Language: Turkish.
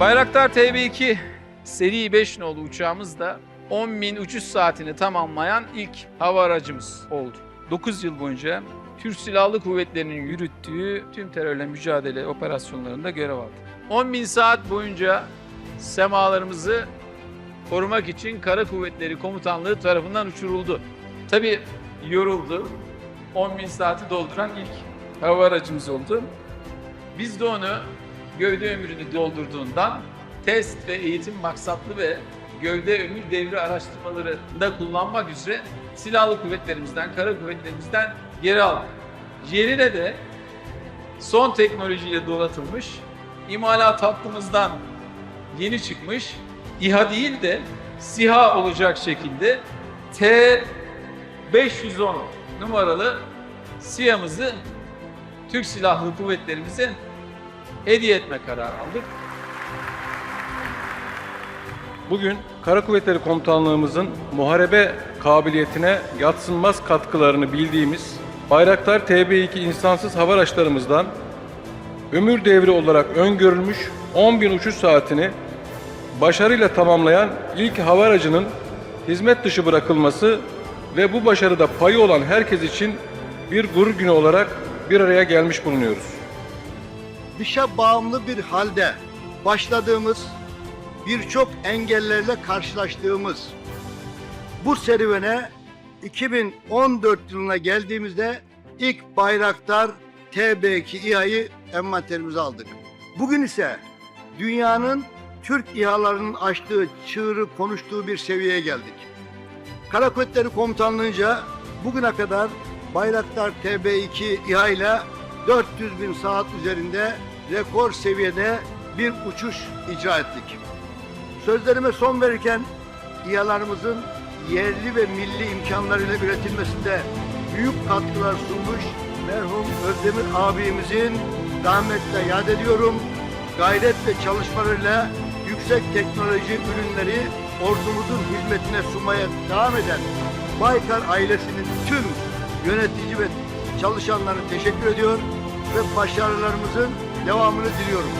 Bayraktar TB2 seri 5 nolu uçağımız da 10.000 uçuş saatini tamamlayan ilk hava aracımız oldu. 9 yıl boyunca Türk Silahlı Kuvvetleri'nin yürüttüğü tüm terörle mücadele operasyonlarında görev aldı. 10.000 saat boyunca semalarımızı korumak için Kara Kuvvetleri Komutanlığı tarafından uçuruldu. Tabi yoruldu. 10.000 saati dolduran ilk hava aracımız oldu. Biz de onu gövde ömrünü doldurduğundan test ve eğitim maksatlı ve gövde ömür devri araştırmalarında kullanmak üzere silahlı kuvvetlerimizden, kara kuvvetlerimizden geri aldık. Yerine de son teknolojiyle donatılmış, imalat hattımızdan yeni çıkmış, İHA değil de SİHA olacak şekilde T-510 numaralı SİHA'mızı Türk Silahlı Kuvvetlerimize hediye etme kararı aldık. Bugün Kara Kuvvetleri Komutanlığımızın muharebe kabiliyetine yatsınmaz katkılarını bildiğimiz Bayraktar TB2 insansız hava araçlarımızdan ömür devri olarak öngörülmüş 10.000 uçuş saatini başarıyla tamamlayan ilk hava aracının hizmet dışı bırakılması ve bu başarıda payı olan herkes için bir gurur günü olarak bir araya gelmiş bulunuyoruz. Dışa bağımlı bir halde başladığımız birçok engellerle karşılaştığımız bu serüvene 2014 yılına geldiğimizde ilk Bayraktar TB2 İHA'yı envanterimize aldık. Bugün ise dünyanın Türk İHA'larının açtığı çığırı konuştuğu bir seviyeye geldik. Kara Kuvvetleri Komutanlığı'nca bugüne kadar Bayraktar TB2 İHA ile 400 bin saat üzerinde rekor seviyede bir uçuş icra ettik. Sözlerime son verirken İHA'larımızın yerli ve milli imkanlarıyla üretilmesinde büyük katkılar sunmuş merhum Özdemir abimizin rahmetle yad ediyorum. Gayret ve çalışmalarıyla yüksek teknoloji ürünleri ordumuzun hizmetine sunmaya devam eden Baykar ailesinin tüm yönetici ve çalışanlarına teşekkür ediyor ve başarılarımızın devamını diliyorum.